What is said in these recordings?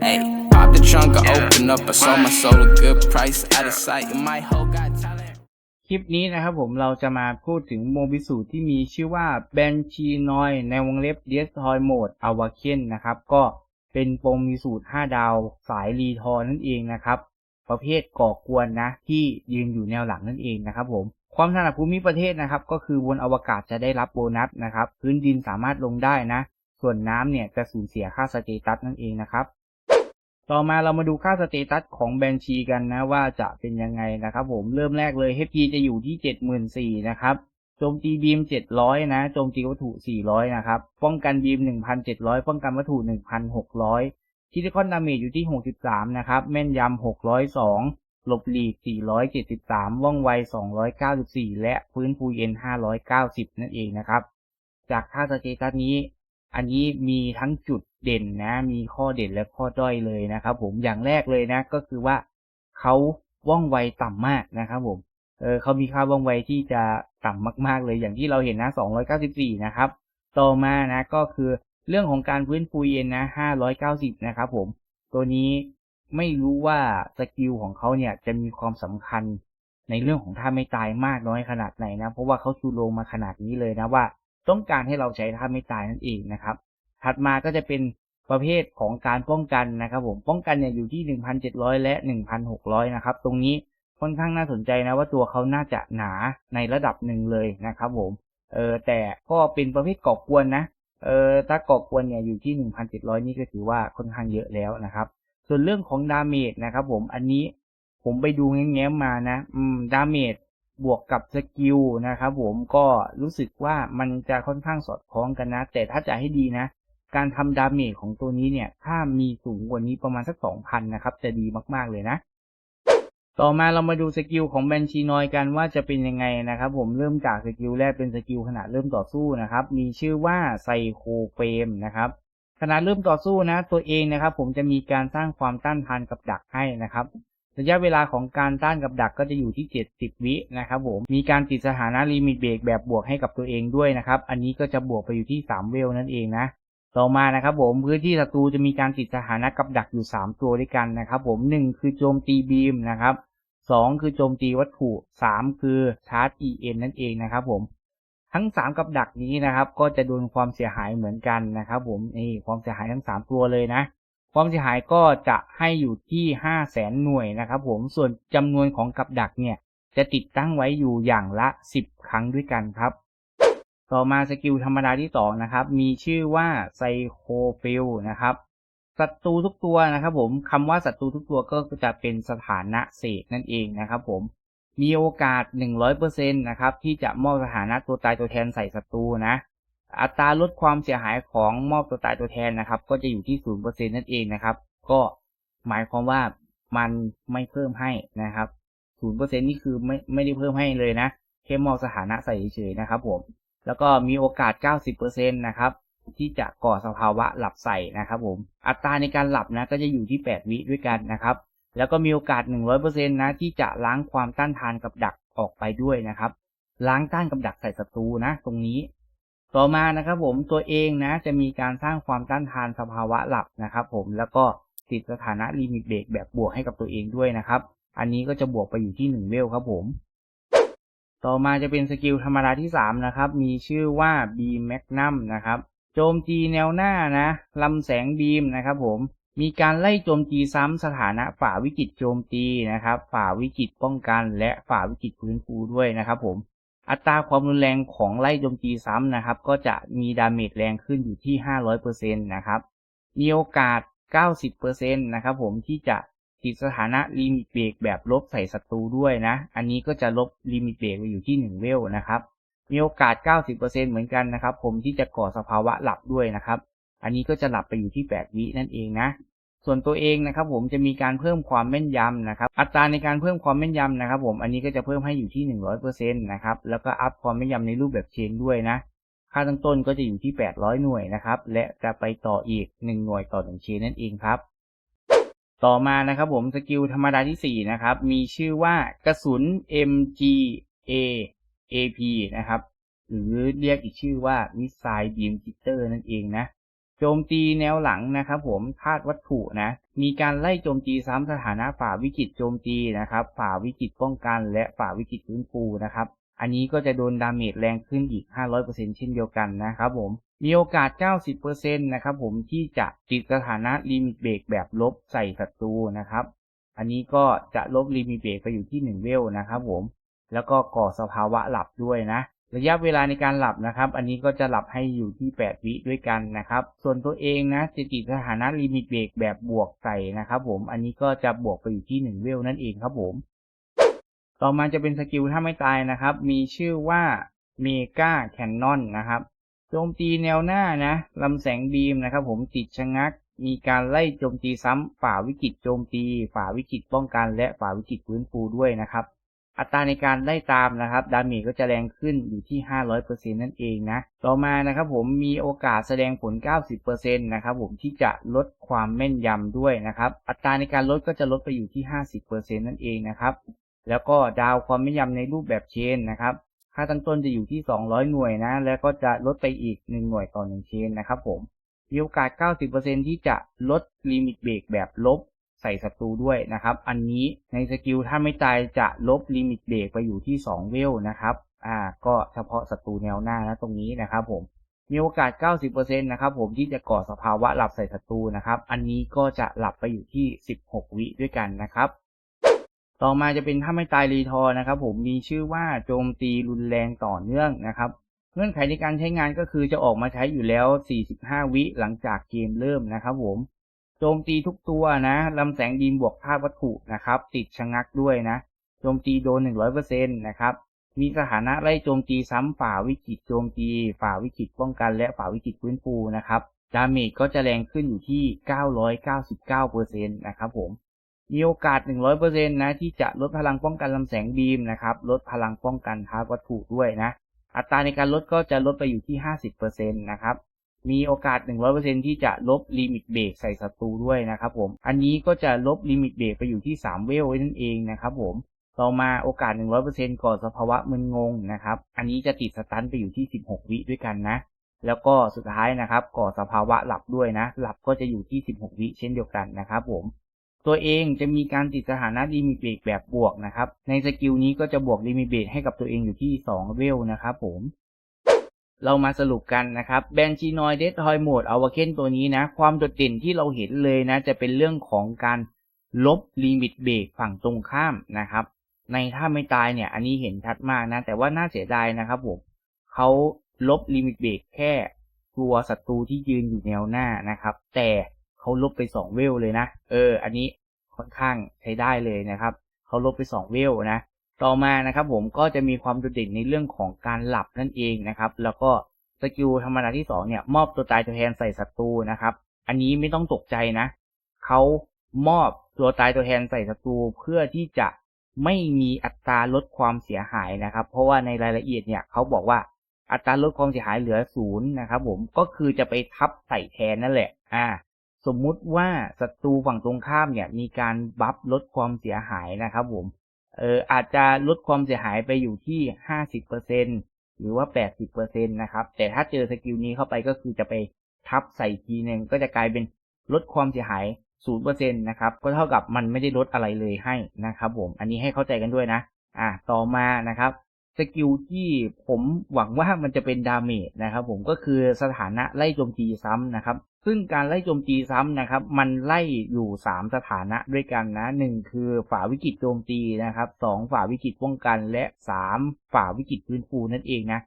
Hey, pop the trunk, I open up. I sold my soul a good price. Out of sight, my hoe got talent. คลิปนี้นะครับผมเราจะมาพูดถึงโมบิสูที่มีชื่อว่า b a n s h e n o i ในวงเล็บ Destroy Mode a w a k e n นะครับ ก็เป็นโปรมีสูตร 5 ดาวสายรีทอร์นั่นเองนะครับ ประเภทก่อกวนนะ ที่ยืนอยู่แนวหลังนั่นเองนะครับผมความถนัดภูมิประเทศนะครับ ก็คือบนอวกาศจะได้รับโบนัสนะครับ พื้นดินสามารถลงได้นะ ส่วนน้ำเนี่ยจะสูญเสียค่าสเตตัสนั่นเองนะครับ ต่อมาเรามาดูค่าสเตตัสของแบนชีกันนะว่าจะเป็นยังไงนะครับผมเริ่มแรกเลย HP จะอยู่ที่ 74,000นะครับโจมตีบีม 700 นะโจมตีวัตถุ 400 นะครับ ป้องกันบีม 1,700 ป้องกันวัตถุ 1,600คิติคอนดาเมจอยู่ที่ 63 นะครับ แม่นยำ 602 หลบหลีก 473 ว่องไว 294 และฟื้นฟูเย็น 590 นั่นเองนะครับ จากค่าสเตตัสนี้ อันนี้มีทั้งจุด เด่นนะ มีข้อเด่นและข้อด้อยเลยนะครับ ผมอย่างแรกเลยนะ ก็คือว่าเขาว่องไวต่ำมากนะครับ ผมเออเขามีค่าว่องไวที่จะต่ำมากๆเลยอย่างที่เราเห็นนะ 294 นะครับ ต่อมานะก็คือเรื่องของการพื้นฟูเย็นนะ 590 นะครับผม ตัวนี้ไม่รู้ว่าสกิลของเขาเนี่ยจะมีความสำคัญในเรื่องของท่าไม่ตายมากน้อยขนาดไหนนะ เพราะว่าเขาชูโรงมาขนาดนี้เลยนะว่า ต้องการให้เราใช้ท่าไม่ตายนั่นเองนะครับ ถัดมาก็จะเป็นประเภทของการป้องกันนะครับ ผมป้องกันเนี่ยอยู่ที่ 1,700 และ 1,600 นะครับ ตรงนี้ค่อนข้างน่าสนใจนะว่าตัวเขาน่าจะหนาในระดับหนึ่งเลยนะครับผมเออแต่ก็เป็นประเภทก่อกวนนะเออถ้าก่อกวนเนี่ยอยู่ที่ 1,700 นี่ก็ถือว่าค่อนข้างเยอะแล้วนะครับ ส่วนเรื่องของดาเมจนะครับ ผมอันนี้ผมไปดูแง้มๆมานะอืมดาเมจบวกกับสกิลนะครับผมก็รู้สึกว่ามันจะค่อนข้างสอดคล้องกันนะ แต่ถ้าจะให้ดีนะ การทำดาเมจของตัวนี้เนี่ย ถ้ามีสูงกว่านี้ประมาณสัก2,000นะครับ จะดีมากๆเลยนะ ต่อมาเรามาดูสกิลของแบนชีนอยกันว่าจะเป็นยังไงนะครับ ผมเริ่มจากสกิลแรกเป็นสกิลขณะเริ่มต่อสู้นะครับ มีชื่อว่าไซโคเฟมนะครับขณะเริ่มต่อสู้นะ ตัวเองนะครับ ผมจะมีการสร้างความต้านทานกับดักให้นะครับระยะเวลาของการต้านกับดักก็จะอยู่ที่ 70 วินะครับผม มีการติดสถานะลิมิตเบรกแบบบวกให้กับตัวเองด้วยนะครับ อันนี้ก็จะบวกไปอยู่ที่ 3 เวลนั่นเองนะ ต่อมานะครับผมพื้นที่ศัตรูจะมีการติดสถานะกับดักอยู่ 3 ตัวด้วยกันนะครับผม 1 คือโจมตีบีมนะครับ 2 คือโจมตีวัตถุ 3 คือชาร์จ EM นั่นเองนะครับผมทั้ง 3 กับดักนี้นะครับ ก็จะโดนความเสียหายเหมือนกันนะครับผมนี่ความเสียหายทั้ง 3 ตัวเลยนะความเสียหายก็จะให้อยู่ที่ 5 0 0แสนหน่วยนะครับผมส่วนจำนวนของกับดักเนี่ยจะติดตั้งไว้อยู่อย่างละ 10 ครั้งด้วยกันครับ ต่อมาสกิลธรรมดาที่2นะครับ มีชื่อว่าไซโคฟิลนะครับศัตรูทุกตัวนะครับ ผมคำว่าศัตรูทุกตัวก็จะเป็นสถานะเศษนั่นเองนะครับ ผมมีโอกาส 100%นะครับที่จะมอบสถานะตัวตายตัวแทนใส่ศัตรูนะ อัตราลดความเสียหายของมอบตัวตายตัวแทนนะครับ ก็จะอยู่ที่ 0%นั่นเองนะครับ ก็หมายความว่ามันไม่เพิ่มให้นะครับ 0%นี่คือไม่ไม่ได้เพิ่มให้เลยนะแค่มอบสถานะใส่เฉยๆนะครับผม แล้วก็มีโอกาส 90%นะครับที่จะก่อสภาวะหลับใส่นะครับผมอัตราในการหลับนะก็จะอยู่ที่ 8 วิด้วยกันนะครับ แล้วก็มีโอกาส 100%นะที่จะล้างความต้านทานกับดักออกไปด้วยนะครับ ล้างต้านกับดักใส่ศัตรูนะ ตรงนี้ ต่อมานะครับผมตัวเองนะจะมีการสร้างความต้านทานสภาวะหลับนะครับ ผมแล้วก็ติดสถานะลิมิตเบรกแบบบวกให้กับตัวเองด้วยนะครับ อันนี้ก็จะบวกไปอยู่ที่1เวลครับผม ต่อมาจะเป็นสกิลธรรมดาที่ 3 นะครับ มีชื่อว่า B Magnum นะครับ โจมตีแนวหน้านะลำแสงบีมนะครับผม มีการไล่โจมตีซ้ำสถานะฝ่าวิกฤตโจมตีนะครับ ฝ่าวิกฤตป้องกันและฝ่าวิกฤตฟื้นฟูด้วยนะครับผม อัตราความรุนแรงของไล่โจมตีซ้ำนะครับ ก็จะมีดาเมจแรงขึ้นอยู่ที่ 500%นะครับ มีโอกาส 90%นะครับผมที่จะ ติดสถานะลิมิตเบรกแบบลบใส่ศัตรูด้วยนะ อันนี้ก็จะลบลิมิตเบรกไปอยู่ที่ 1 เวลนะครับ มีโอกาส 90%เหมือนกันนะครับ ผมที่จะก่อสภาวะหลับด้วยนะครับ อันนี้ก็จะหลับไปอยู่ที่ 8 วินั่นเองนะ ส่วนตัวเองนะครับ ผมจะมีการเพิ่มความแม่นยำนะครับ อัตราในการเพิ่มความแม่นยำนะครับ ผม อันนี้ก็จะเพิ่มให้อยู่ที่ 100%นะครับ แล้วก็อัพความแม่นยำในรูปแบบเชนด้วยนะ ค่าตั้งต้นก็จะอยู่ที่ 800 หน่วยนะครับ และจะไปต่ออีก 1 หน่วยต่อ 1 เชนนั่นเองครับ ต่อมานะครับผมสกิลธรรมดาที่ 4 นะครับ มีชื่อว่ากระสุน MGA AP นะครับ หรือเรียกอีกชื่อว่ามิสไซล์บีมจิตเตอร์นั่นเองนะ โจมตีแนวหลังนะครับผมธาตุวัตถุนะ มีการไล่โจมตีซ้ำสถานะฝ่าวิกฤตโจมตีนะครับ ฝ่าวิกฤตป้องกันและฝ่าวิกฤตฟื้นฟูนะครับ อันนี้ก็จะโดนดาเมจแรงขึ้นอีก 500%เช่นเดียวกันนะครับผม มีโอกาส 90%นะครับผมที่จะติดสถานะลิมิตเบรกแบบลบใส่ศัตรูนะครับ อันนี้ก็จะลบลิมิตเบรกไปอยู่ที่ 1 เวลนะครับผม แล้วก็ก่อสภาวะหลับด้วยนะ ระยะเวลาในการหลับนะครับ อันนี้ก็จะหลับให้อยู่ที่ 8 วิด้วยกันนะครับ ส่วนตัวเองนะจะติดสถานะลิมิตเบรกแบบบวกใส่นะครับผม อันนี้ก็จะบวกไปอยู่ที่ 1 เวลนั่นเองครับผม ต่อมาจะเป็นสกิลถ้าไม่ตายนะครับ มีชื่อว่าเมกาแคนนอนนะครับ โจมตีแนวหน้านะลำแสงบีมนะครับ ผมติดชะงัก มีการไล่โจมตีซ้ำฝ่าวิกฤตโจมตี ฝ่าวิกฤตป้องกัน และฝ่าวิกฤตฟื้นฟูด้วยนะครับ อัตราในการไล่ตามนะครับ ดาเมจก็จะแรงขึ้นอยู่ที่ 500%นั่นเองนะ ต่อมานะครับผมมีโอกาสแสดงผล 90%นะครับผมที่จะลดความแม่นยำด้วยนะครับ อัตราในการลดก็จะลดไปอยู่ที่ 50%นั่นเองนะครับ แล้วก็ดาวความแม่นยำในรูปแบบเชนนะครับ ค่าตั้งต้นจะอยู่ที่ 200 หน่วยนะ แล้วก็จะลดไปอีก 1 หน่วยต่อ 1 เชนนะครับผม มีโอกาส 90%ที่จะลดลิมิตเบรกแบบลบใส่ศัตรูด้วยนะครับ อันนี้ในสกิลถ้าไม่ตายจะลบลิมิตเบรกไปอยู่ที่ 2 เวลนะครับ อ่า ก็เฉพาะศัตรูแนวหน้านะตรงนี้นะครับผม มีโอกาส 90%นะครับผมที่จะก่อสภาวะหลับใส่ศัตรูนะครับ อันนี้ก็จะหลับไปอยู่ที่ 16 วิด้วยกันนะครับ ต่อมาจะเป็นถ้าไม่ตายรีทอร์นะครับ ผมมีชื่อว่าโจมตีรุนแรงต่อเนื่องนะครับ เงื่อนไขในการใช้งานก็คือจะออกมาใช้อยู่แล้ว 45 วิหลังจากเกมเริ่มนะครับ ผมโจมตีทุกตัวนะลำแสงบีมบวกธาตุวัตถุนะครับ ติดชะงักด้วยนะโจมตีโดน 100%นะครับมีสถานะไล่โจมตีซ้ำฝ่าวิกฤตโจมตี ฝ่าวิกฤตป้องกันและฝ่าวิกฤตฟื้นฟูนะครับดาเมจก็จะแรงขึ้นอยู่ที่ 999%นะครับผม มีโอกาส 100%นะ ที่จะลดพลังป้องกันลำแสงบีมนะครับ ลดพลังป้องกันธาตุวัตถุด้วยนะ อัตราในการลดก็จะลดไปอยู่ที่ 50%นะครับ มีโอกาส 100%ที่จะลบลิมิตเบรกใส่ศัตรูด้วยนะครับผม อันนี้ก็จะลบลิมิตเบรกไปอยู่ที่ 3 เวลนั่นเองนะครับผม ต่อมาโอกาส 100%ก่อสภาวะมึนงงนะครับ อันนี้จะติดสตันไปอยู่ที่ 16 วิด้วยกันนะ แล้วก็สุดท้ายนะครับก่อสภาวะหลับด้วยนะ หลับก็จะอยู่ที่ 16 วิเช่นเดียวกันนะครับผม ตัวเองจะมีการติดสถานะลิมิเบรกแบบบวกนะครับ ในสกิลนี้ก็จะบวกลิมิเบรกให้กับตัวเองอยู่ที่2เวลนะครับผมเรามาสรุปกันนะครับแบนชีนอยเดทอยโหมดอวาเคนตัวนี้นะ ความโดดเด่นที่เราเห็นเลยนะ จะเป็นเรื่องของการลบลิมิตเบรกฝั่งตรงข้ามนะครับ ในถ้าไม่ตายเนี่ย อันนี้เห็นชัดมากนะ แต่ว่าน่าเสียดายนะครับผมเขาลบลิมิตเบรกแค่ตัวศัตรูที่ยืนอยู่แนวหน้านะครับ แต่ เขาลบไป2เวลเลยนะ เออ อันนี้ค่อนข้างใช้ได้เลยนะครับ เขาลบไป2เวลนะ ต่อมานะครับผมก็จะมีความโดดเด่นในเรื่องของการหลับนั่นเองนะครับ แล้วก็สกิลธรรมดาที่2เนี่ยมอบตัวตายตัวแทนใส่ศัตรูนะครับ อันนี้ไม่ต้องตกใจนะ เขามอบตัวตายตัวแทนใส่ศัตรูเพื่อที่จะไม่มีอัตราลดความเสียหายนะครับ เพราะว่าในรายละเอียดเนี่ยเขาบอกว่าอัตราลดความเสียหายเหลือศูนย์นะครับผมก็คือจะไปทับใส่แทนนั่นแหละ อ่า สมมุติว่าศัตรูฝั่งตรงข้ามเนี่ย มีการบัฟลดความเสียหายนะครับผมเอออาจจะลดความเสียหายไปอยู่ที่ห้าสิบเปอร์เซ็นหรือว่าแปดสิบเปอร์เซ็นตนะครับ แต่ถ้าเจอสกิลนี้เข้าไปก็คือจะไปทับใส่ทีหนึ่งก็จะกลายเป็นลดความเสียหายศูนย์เปอร์เซ็นตนะครับ ก็เท่ากับมันไม่ได้ลดอะไรเลยให้นะครับผม อันนี้ให้เข้าใจกันด้วยนะ อ่า ต่อมานะครับ สกิลที่ผมหวังว่ามันจะเป็นดาเมจนะครับผมก็คือสถานะไล่โจมตีซ้ำนะครับ ซึ่งการไล่โจมตีซ้ำนะครับ มันไล่อยู่3สถานะด้วยกันนะ1คือฝ่าวิกฤตโจมตีนะครับ2ฝ่าวิกฤตป้องกันและ3ฝ่าวิกฤตฟื้นฟูนั่นเองนะ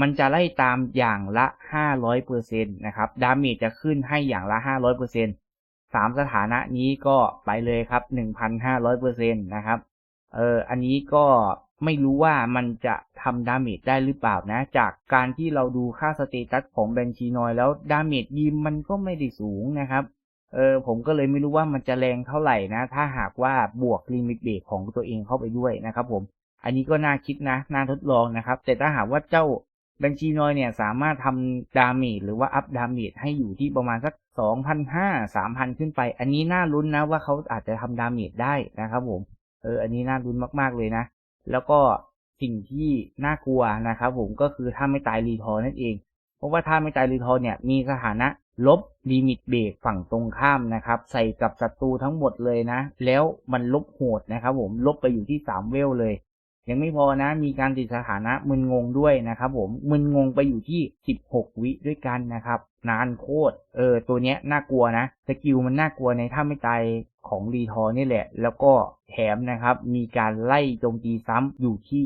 มันจะไล่ตามอย่างละ 500%นะครับดาเมจจะขึ้นให้อย่างละ 500% 3 สถานะนี้ก็ไปเลยครับ 1,500%นะครับ เออ อันนี้ก็ ไม่รู้ว่ามันจะทำดาเมจได้หรือเปล่านะ จากการที่เราดูค่าสเตตัสของแบนชีนอยแล้วดาเมจยิมมันก็ไม่ได้สูงนะครับ เออผมก็เลยไม่รู้ว่ามันจะแรงเท่าไหร่นะ ถ้าหากว่าบวกลิมิตเบรกของตัวเองเข้าไปด้วยนะครับผม อันนี้ก็น่าคิดนะ น่าทดลองนะครับ แต่ถ้าหากว่าเจ้าแบนชีนอยเนี่ยสามารถทำดาเมจหรือว่าอัพดาเมจให้อยู่ที่ประมาณสัก2,500 3,000 ขึ้นไป อันนี้น่าลุ้นนะว่าเขาอาจจะทำดาเมจได้นะครับผม เออ อันนี้น่าลุ้นมากๆเลยนะ แล้วก็สิ่งที่น่ากลัวนะครับผมก็คือถ้าไม่ตายรีทอร์นั่นเอง เพราะว่าถ้าไม่ตายรีทอร์เนี่ยมีสถานะลบลิมิตเบรกฝั่งตรงข้ามนะครับ ใส่กับศัตรูทั้งหมดเลยนะ แล้วมันลบโหดนะครับผมลบไปอยู่ที่ 3 เวลเลย ยังไม่พอนะมีการติดสถานะมึนงงด้วยนะครับผมมึนงงไปอยู่ที่ 16 วิด้วยกันนะครับ นานโคตรเออตัวเนี้ยน่ากลัวนะสกิลมันน่ากลัวในท่าไม่ตายของรีทอร์นี่แหละ แล้วก็แถมนะครับ มีการไล่โจมตีซ้ำอยู่ที่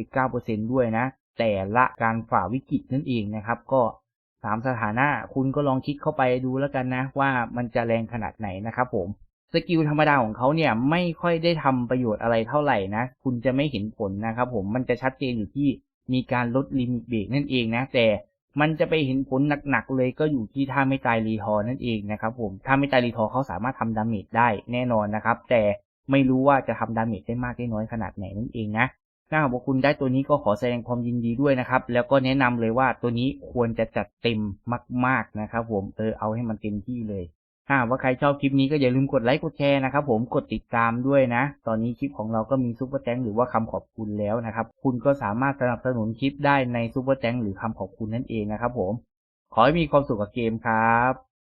999%ด้วยนะ แต่ละการฝ่าวิกฤตนั่นเองนะครับ ก็สามสถานะคุณก็ลองคลิกเข้าไปดูแล้วกันนะ ว่ามันจะแรงขนาดไหนนะครับผม สกิลธรรมดาของเขาเนี่ยไม่ค่อยได้ทำประโยชน์อะไรเท่าไหร่นะ คุณจะไม่เห็นผลนะครับผมมันจะชัดเจนอยู่ที่มีการลดลิมิตเบรกนั่นเองนะ แต่มันจะไปเห็นผลหนักๆเลยก็อยู่ที่ท่าไม่ตายรีทอร์นั่นเองนะครับผมถ้าไม่ตายรีทอร์เขาสามารถทำดาเมจได้แน่นอนนะครับ แต่ไม่รู้ว่าจะทำดาเมจได้มากได้น้อยขนาดไหนนั่นเองนะถ้าหากว่าคุณได้ตัวนี้ก็ขอแสดงความยินดีด้วยนะครับ แล้วก็แนะนำเลยว่าตัวนี้ควรจะจัดเต็มมาก ๆนะครับ ผมเออเอาให้มันเต็มที่เลย ถ้าหากว่าใครชอบคลิปนี้ก็อย่าลืมกดไลค์กดแชร์นะครับผมกดติดตามด้วยนะ ตอนนี้คลิปของเราก็มีซุปเปอร์แตงหรือว่าคำขอบคุณแล้วนะครับ คุณก็สามารถสนับสนุนคลิปได้ในซุปเปอร์แตงหรือคำขอบคุณนั่นเองนะครับผม ขอให้มีความสุขกับเกมครับ